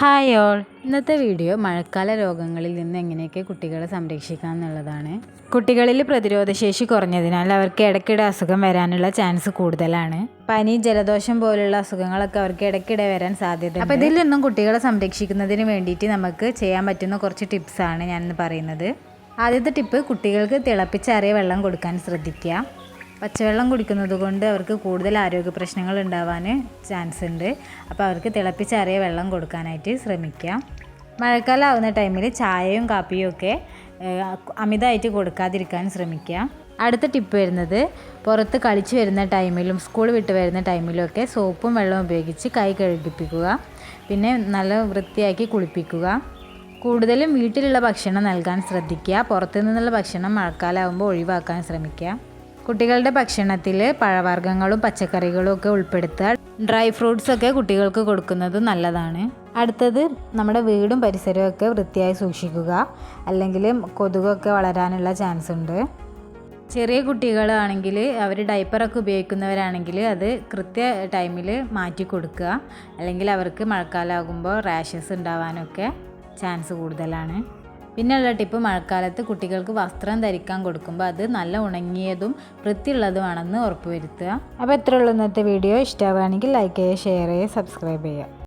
Hi all ഇന്നത്തെ video മഴക്കാല രോഗങ്ങളിൽ നിന്ന് എങ്ങനെയൊക്കെ കുട്ടികളെ സംരക്ഷിക്കാം എന്നുള്ളതാണ്. കുട്ടികളിൽ പ്രതിരോധശേഷി കുറഞ്ഞതിനാൽ അവർക്ക് ഇടയ്ക്കിടെ അസുഖം വരാനുള്ള ചാൻസ് കൂടുതലാണ്. പനി ജലദോഷം പോലുള്ള അസുഖങ്ങളൊക്കെ അവർക്ക് ഇടയ്ക്കിടെ വരാൻ സാധ്യത അപ്പോൾ ഇതിൽ നിന്നും കുട്ടികളെ സംരക്ഷിക്കുന്നതിന് വേണ്ടിയിട്ട് നമുക്ക് ചെയ്യാൻ പറ്റുന്ന കുറച്ച് ടിപ്സാണ് ഞാനിന്ന് പറയുന്നത്. ആദ്യത്തെ ടിപ്പ് കുട്ടികൾക്ക് തിളപ്പിച്ചാറിയ വെള്ളം കൊടുക്കാൻ ശ്രദ്ധിക്കുക. പച്ചവെള്ളം കുടിക്കുന്നത് കൊണ്ട് അവർക്ക് കൂടുതൽ ആരോഗ്യ പ്രശ്നങ്ങൾ ഉണ്ടാവാൻ ചാൻസ് ഉണ്ട്. അപ്പോൾ അവർക്ക് തിളപ്പിച്ചാറിയ വെള്ളം കൊടുക്കാനായിട്ട് ശ്രമിക്കാം. മഴക്കാലം ആവുന്ന ടൈമിൽ ചായയും കാപ്പിയും ഒക്കെ അമിതമായിട്ട് കൊടുക്കാതിരിക്കാൻ ശ്രമിക്കുക അടുത്ത ടിപ്പ് വരുന്നത് പുറത്ത് കളിച്ച് വരുന്ന ടൈമിലും സ്കൂൾ വിട്ട് വരുന്ന ടൈമിലും ഒക്കെ സോപ്പും വെള്ളവും ഉപയോഗിച്ച് കൈ കഴുകിപ്പിക്കുക. പിന്നെ നല്ല വൃത്തിയാക്കി കുളിപ്പിക്കുക. കൂടുതലും വീട്ടിലുള്ള ഭക്ഷണം നൽകാൻ ശ്രദ്ധിക്കുക. പുറത്തു നിന്നുള്ള ഭക്ഷണം മഴക്കാലമാകുമ്പോൾ ഒഴിവാക്കാൻ ശ്രമിക്കുക. കുട്ടികളുടെ ഭക്ഷണത്തിൽ പഴവർഗങ്ങളും പച്ചക്കറികളും ഒക്കെ ഉൾപ്പെടുത്തുക. ഡ്രൈ ഫ്രൂട്ട്സ് ഒക്കെ കുട്ടികൾക്ക് കൊടുക്കുന്നത് നല്ലതാണ്. അടുത്തത് നമ്മുടെ വീടും പരിസരവും ഒക്കെ വൃത്തിയായി സൂക്ഷിക്കുക. അല്ലെങ്കിൽ കൊതുകൊക്കെ വളരാനുള്ള ചാൻസ് ഉണ്ട്. ചെറിയ കുട്ടികളാണെങ്കിൽ അവർ ഡൈപ്പറൊക്കെ ഉപയോഗിക്കുന്നവരാണെങ്കിൽ അത് കൃത്യ ടൈമിൽ മാറ്റി കൊടുക്കുക. അല്ലെങ്കിൽ അവർക്ക് മഴക്കാലമാകുമ്പോൾ റാഷസ് ഉണ്ടാവാനൊക്കെ ചാൻസ് കൂടുതലാണ്. പിന്നെയുള്ള ടിപ്പ് മഴക്കാലത്ത് കുട്ടികൾക്ക് വസ്ത്രം ധരിക്കാൻ കൊടുക്കുമ്പോൾ അത് നല്ല ഉണങ്ങിയതും വൃത്തിയുള്ളതുമാണെന്ന് ഉറപ്പുവരുത്തുക. അപ്പോൾ ഇത്രയുള്ള ഇന്നത്തെ വീഡിയോ. ഇഷ്ടമാവുകയാണെങ്കിൽ ലൈക്ക് ചെയ്യുക ഷെയർ ചെയ്യുക സബ്സ്ക്രൈബ് ചെയ്യുക.